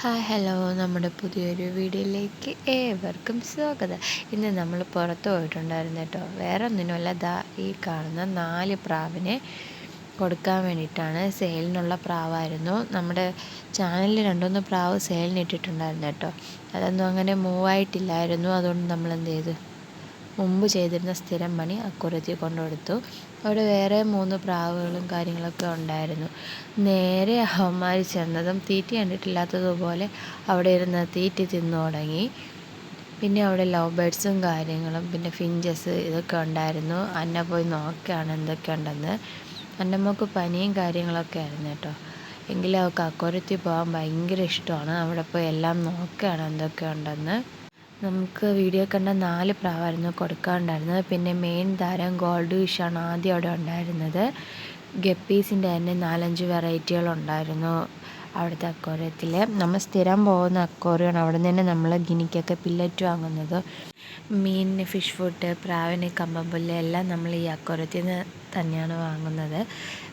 Hi hello. നമ്മുടെ പുതിയൊരു വീഡിയോയിലേക്ക് ഏവർക്കും സ്വാഗതം. ഇന്ന് നമ്മൾ പുറത്ത് പോയിട്ടുണ്ടായിരുന്നു കേട്ടോ. വേറെ ഒന്നിനുമല്ല ദാ ഈ കാണുന്ന നാല് പ്രാവിനെ കൊടുക്കാൻ വേണ്ടിയിട്ടാണ് സെയിലിനുള്ള പ്രാവായിരുന്നു. നമ്മുടെ ചാനലിൽ രണ്ടുമൂന്ന് പ്രാവ് സെയിലിന് ഇട്ടിട്ടുണ്ടായിരുന്നു കേട്ടോ. അതൊന്നും അങ്ങനെ മൂവായിട്ടില്ലായിരുന്നു അതുകൊണ്ട് നമ്മൾ എന്ത് ചെയ്തു? മുമ്പ് ചെയ്തിരുന്ന സ്ഥിരം പണി അക്കുറത്തിൽ കൊണ്ടുകൊടുത്തു അവിടെ വേറെ മൂന്ന് പ്രാവുകളും കാര്യങ്ങളൊക്കെ ഉണ്ടായിരുന്നു. നേരെ അവന്മാർ ചെന്നതും തീറ്റി കണ്ടിട്ടില്ലാത്തതുപോലെ അവിടെ ഇരുന്ന് തീറ്റി തിന്നു തുടങ്ങി. പിന്നെ അവിടെ ലവ് ബേഡ്സും കാര്യങ്ങളും പിന്നെ ഫിഞ്ചസ് ഇതൊക്കെ ഉണ്ടായിരുന്നു. അന്ന പോയി നോക്കുകയാണ് എന്തൊക്കെ ഉണ്ടെന്ന് അന്നമ്മക്ക് പനിയും കാര്യങ്ങളൊക്കെ ആയിരുന്നു കേട്ടോ. എങ്കിലും അവൾക്ക് അക്കുരത്തിൽ പോകാൻ ഭയങ്കര ഇഷ്ടമാണ്. അവിടെ പോയി എല്ലാം നോക്കുകയാണ് എന്തൊക്കെ ഉണ്ടെന്ന് നമുക്ക് വീഡിയോ കണ്ട നാല് പ്രാവായിരുന്നു കൊടുക്കാറുണ്ടായിരുന്നത്. പിന്നെ മെയിൻ താരം ഗോൾഡ് ഫിഷാണ് ആദ്യം അവിടെ ഉണ്ടായിരുന്നത്. ഗപ്പീസിന്റെ തന്നെ നാലഞ്ച് വെറൈറ്റികളുണ്ടായിരുന്നു അവിടുത്തെ അക്വോറിയത്തിൽ നമ്മൾ സ്ഥിരം പോകുന്ന അക്വോറിയമാണ്. അവിടെ നിന്ന് തന്നെ നമ്മൾ ഗിനിക്കൊക്കെ പില്ലറ്റ് വാങ്ങുന്നത്. മീനിന് ഫിഷ് ഫുഡ് പ്രാവിന് കമ്പമ്പുല്ല് എല്ലാം നമ്മൾ ഈ അക്വോറിയത്തിൽ നിന്ന് തന്നെയാണ് വാങ്ങുന്നത്.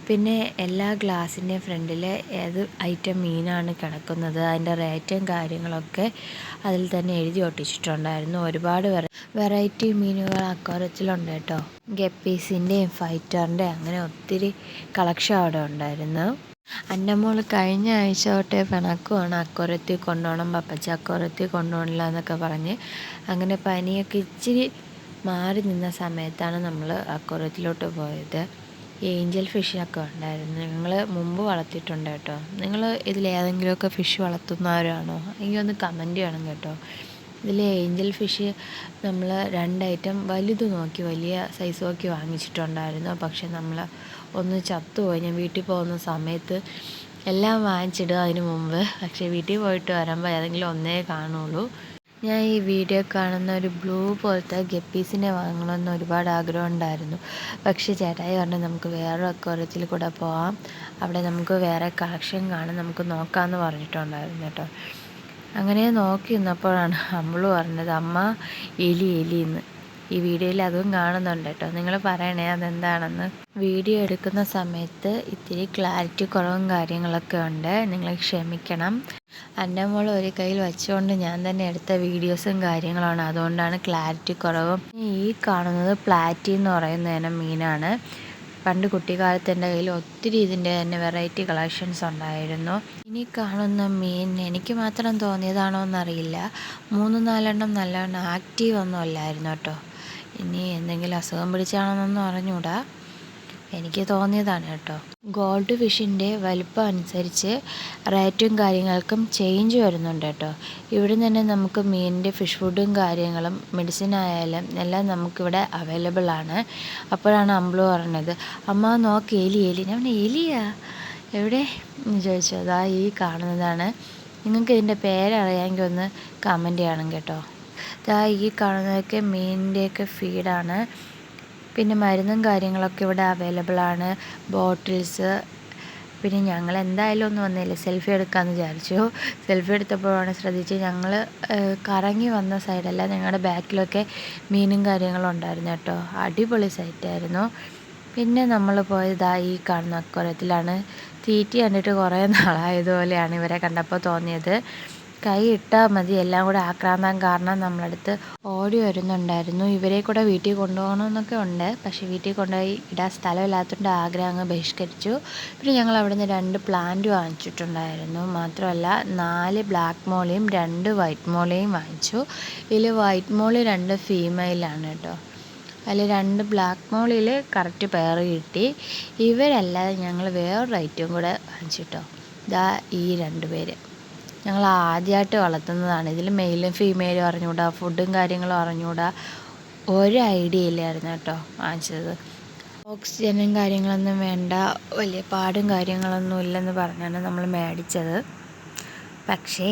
പിന്നെ എല്ലാ ഗ്ലാസിന്റെയും ഫ്രണ്ടിൽ ഏത് ഐറ്റം മീനാണ് കിടക്കുന്നത് അതിന്റെ റേറ്റും കാര്യങ്ങളൊക്കെ അതിൽ തന്നെ എഴുതി ഒട്ടിച്ചിട്ടുണ്ടായിരുന്നു. ഒരുപാട് വെറൈറ്റി മീനുകൾ അക്വാറിയത്തിലുണ്ട് കേട്ടോ. ഗപ്പീസിന്റെയും ഫൈറ്ററിന്റെയും അങ്ങനെ ഒത്തിരി കളക്ഷൻ അവിടെ ഉണ്ടായിരുന്നു. അന്നമോൾ കഴിഞ്ഞ ആഴ്ച തൊട്ടേ പിണക്കുവാണ് അക്വാറിയത്തിൽ കൊണ്ടുപോകണം പപ്പച്ച അക്വാറിയത്തിൽ കൊണ്ടുപോകണില്ല എന്നൊക്കെ പറഞ്ഞ് അങ്ങനെ പനിയൊക്കെ ഇച്ചിരി മാറി നിന്ന സമയത്താണ് നമ്മൾ അക്വാറിയത്തിലോട്ട് പോയത്. ഏഞ്ചൽ ഫിഷിനൊക്കെ ഉണ്ടായിരുന്നു. ഞങ്ങൾ മുമ്പ് വളർത്തിയിട്ടുണ്ട് കേട്ടോ. നിങ്ങൾ ഇതിൽ ഇതിലേതെങ്കിലുമൊക്കെ ഫിഷ് വളർത്തുന്നവരാണോ? എങ്കിൽ ഒന്ന് കമന്റ് ചെയ്യണം കേട്ടോ. ഇതിൽ ഏഞ്ചൽ ഫിഷ് നമ്മൾ രണ്ട് ഐറ്റം വലുത് നോക്കി വലിയ സൈസ് നോക്കി വാങ്ങിച്ചിട്ടുണ്ടായിരുന്നു. പക്ഷെ നമ്മൾ ഒന്ന് ചത്തുപോയി ഞാൻ വീട്ടിൽ പോകുന്ന സമയത്ത് എല്ലാം വാങ്ങിച്ചിടുക അതിന് മുമ്പ്. പക്ഷേ വീട്ടിൽ പോയിട്ട് വരുമ്പോൾ ഏതെങ്കിലും ഒന്നേ കാണുള്ളൂ. ഞാൻ ഈ വീഡിയോ കാണുന്ന ഒരു ബ്ലൂ പോലത്തെ ഗപ്പീസിനെ വാങ്ങണമെന്ന് ഒരുപാട് ആഗ്രഹം ഉണ്ടായിരുന്നു. പക്ഷേ ചേട്ടായി പറഞ്ഞു നമുക്ക് വേറെ അക്വാറിയത്തിൽ കൂടെ പോവാം. അവിടെ നമുക്ക് വേറെ കളക്ഷൻ കാണും. നമുക്ക് നോക്കാമെന്ന് പറഞ്ഞിട്ടുണ്ടായിരുന്നു കേട്ടോ. അങ്ങനെ നോക്കി നിന്നപ്പോഴാണ് അമ്മൾ പറഞ്ഞത് അമ്മ എലി എലി എന്ന്. ഈ വീഡിയോയിൽ അതും കാണുന്നുണ്ട് കേട്ടോ. നിങ്ങൾ പറയണേ അതെന്താണെന്ന്. വീഡിയോ എടുക്കുന്ന സമയത്ത് ഇത്തിരി ക്ലാരിറ്റി കുറവും കാര്യങ്ങളൊക്കെ ഉണ്ട്. നിങ്ങൾ ക്ഷമിക്കണം. എന്റെ മോൾ ഒരു കയ്യിൽ വെച്ചുകൊണ്ട് ഞാൻ തന്നെ എടുത്ത വീഡിയോസും കാര്യങ്ങളാണ്. അതുകൊണ്ടാണ് ക്ലാരിറ്റി കുറവും. ഈ കാണുന്നത് പ്ലാറ്റി എന്ന് പറയുന്ന മീനാണ്. പണ്ട് കുട്ടിക്കാലത്ത് എന്റെ കയ്യിൽ ഒത്തിരി ഇതിന്റെ തന്നെ വെറൈറ്റി കളക്ഷൻസ് ഉണ്ടായിരുന്നു. ഇനി കാണുന്ന മീൻ എനിക്ക് മാത്രം തോന്നിയതാണോ എന്നറിയില്ല. മൂന്ന് നാലെണ്ണം നല്ലവണ്ണം ആക്റ്റീവ് ഒന്നും അല്ലായിരുന്നു കേട്ടോ. ഇനി എന്തെങ്കിലും അസുഖം പിടിച്ചാണെന്നൊന്നും അറിഞ്ഞൂടാ. എനിക്ക് തോന്നിയതാണ് കേട്ടോ. ഗോൾഡ് ഫിഷിന്റെ വലിപ്പം അനുസരിച്ച് റേറ്റും കാര്യങ്ങൾക്കും ചേഞ്ച് വരുന്നുണ്ട് കേട്ടോ. ഇവിടെ തന്നെ നമുക്ക് മീനിന്റെ ഫിഷ് ഫുഡും കാര്യങ്ങളും മെഡിസിൻ ആയാലും എല്ലാം നമുക്കിവിടെ അവൈലബിൾ ആണ്. അപ്പോഴാണ് അമ്പിൾ പറഞ്ഞത് അമ്മ നോക്ക് എലി എലി. ഞാൻ എലിയാ? എവിടെ? ചോദിച്ചു. അതാ ഈ കാണുന്നതാണ്. നിങ്ങൾക്ക് ഇതിന്റെ പേരറിയാമെങ്കിൽ ഒന്ന് കമന്റ് ചെയ്യണം കേട്ടോ. ഇതാ ഈ കാണുന്നതൊക്കെ മീനിന്റെയൊക്കെ ഫീഡാണ്. പിന്നെ മരുന്നും കാര്യങ്ങളൊക്കെ ഇവിടെ അവൈലബിൾ ആണ്. ബോട്ടിൽസ് പിന്നെ ഞങ്ങൾ എന്തായാലും ഒന്നും വന്നില്ല. സെൽഫി എടുക്കാമെന്ന് വിചാരിച്ചു. സെൽഫി എടുത്തപ്പോഴാണ് ശ്രദ്ധിച്ച് ഞങ്ങൾ കറങ്ങി വന്ന സൈഡല്ല ഞങ്ങളുടെ ബാക്കിലൊക്കെ മീനും കാര്യങ്ങളും ഉണ്ടായിരുന്നു കേട്ടോ. അടിപൊളി സൈറ്റായിരുന്നു പിന്നെ നമ്മൾ പോയത് ഈ കാണുന്ന അക്വരത്തിലാണ് തീറ്റി കണ്ടിട്ട് കുറേ നാളായതുപോലെയാണ് ഇവരെ കണ്ടപ്പോൾ തോന്നിയത്. കൈ ഇട്ടാൽ മതി. എല്ലാം കൂടെ ആക്രാന്തം കാരണം നമ്മളടുത്ത് ഓടി വരുന്നുണ്ടായിരുന്നു. ഇവരെ കൂടെ വീട്ടിൽ കൊണ്ടുപോകണമെന്നൊക്കെ ഉണ്ട്. പക്ഷേ വീട്ടിൽ കൊണ്ടുപോയി ഇടാൻ സ്ഥലമില്ലാത്തതുകൊണ്ട് ആഗ്രഹം അങ്ങ് ബഹിഷ്കരിച്ചു. പിന്നെ ഞങ്ങൾ അവിടെ നിന്ന് രണ്ട് പ്ലാന്റ് വാങ്ങിച്ചിട്ടുണ്ടായിരുന്നു. മാത്രമല്ല നാല് ബ്ലാക്ക് മോളിയും രണ്ട് വൈറ്റ് മോളിയും വാങ്ങിച്ചു. ഇതിൽ വൈറ്റ് മോളി രണ്ട് ഫീമെയിലാണ് കേട്ടോ. അതിൽ രണ്ട് ബ്ലാക്ക് മോളിയിൽ കറക്റ്റ് പെയർ കിട്ടി. ഇവരല്ലാതെ ഞങ്ങൾ വേറൊരു ഐറ്റവും കൂടെ വാങ്ങിച്ചിട്ടോ ഇതാ ഈ രണ്ട് പേര്. ഞങ്ങൾ ആദ്യമായിട്ട് വളർത്തുന്നതാണ് ഇതിൽ മെയിലും ഫീമെയിലും അറിഞ്ഞുകൂടാ ഫുഡും കാര്യങ്ങളും അറിഞ്ഞുകൂടാ. ഒരു ഐഡിയ ഇല്ലായിരുന്നു കേട്ടോ വാങ്ങിച്ചത്. ഓക്സിജനും കാര്യങ്ങളൊന്നും വേണ്ട വലിയ പാടും കാര്യങ്ങളൊന്നും ഇല്ലെന്ന് പറഞ്ഞാണ് നമ്മൾ മേടിച്ചത്. പക്ഷേ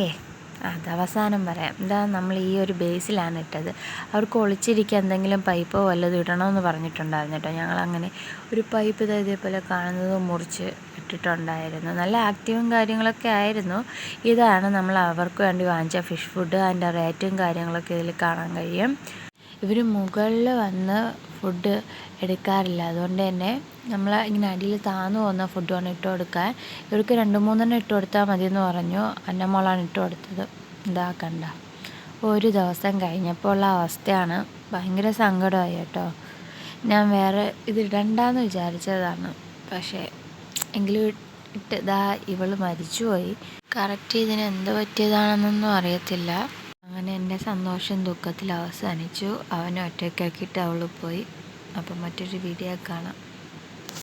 അത് അവസാനം പറയാം. എന്താ നമ്മൾ ഈ ഒരു ബേസിലാണ് ഇട്ടത്. അവർക്ക് ഒളിച്ചിരിക്കാൻ എന്തെങ്കിലും പൈപ്പോ വല്ലതും ഇടണമെന്ന് പറഞ്ഞിട്ടുണ്ടായിരുന്നു കേട്ടോ. ഞങ്ങളങ്ങനെ ഒരു പൈപ്പ് ഇതാ ഇതേപോലെ കാണുന്നത് മുറിച്ച് ഇട്ടിട്ടുണ്ടായിരുന്നു. നല്ല ആക്റ്റീവും കാര്യങ്ങളൊക്കെ ആയിരുന്നു. ഇതാണ് നമ്മൾ അവർക്ക് വേണ്ടി വാങ്ങിച്ച ഫിഷ് ഫുഡ്. അതിന്റെ റേറ്റും കാര്യങ്ങളൊക്കെ ഇതിൽ കാണാൻ കഴിയും. ഇവർ മുകളിൽ വന്ന് ഫുഡ് എടുക്കാറില്ല. അതുകൊണ്ട് തന്നെ നമ്മൾ ഇങ്ങനെ അടിയിൽ താന്നു പോകുന്ന ഫുഡാണ് ഇട്ട് കൊടുക്കാൻ. ഇവർക്ക് രണ്ട് മൂന്നെണ്ണം ഇട്ട് കൊടുത്താൽ മതി എന്ന് പറഞ്ഞു അന്നമോളാണ് ഇട്ട് കൊടുത്തത്. ഇതാ കണ്ട. ഒരു ദിവസം കഴിഞ്ഞപ്പോൾ ഉള്ള അവസ്ഥയാണ് ഭയങ്കര സങ്കടമായി കേട്ടോ. ഞാൻ വേറെ ഇത് ഇടണ്ടെന്ന് വിചാരിച്ചതാണ്. പക്ഷേ എങ്കിലും ഇട്ട് ഇതാ ഇവൾ മരിച്ചുപോയി. കറക്റ്റ് ഇതിന് എന്ത് പറ്റിയതാണെന്നൊന്നും അറിയത്തില്ല. അങ്ങനെ എന്റെ സന്തോഷം ദുഃഖത്തിൽ അവസാനിച്ചു. അവനെ ഒറ്റയ്ക്കാക്കിയിട്ട് അവൾ പോയി. അപ്പം മറ്റൊരു വീഡിയോ കാണാം.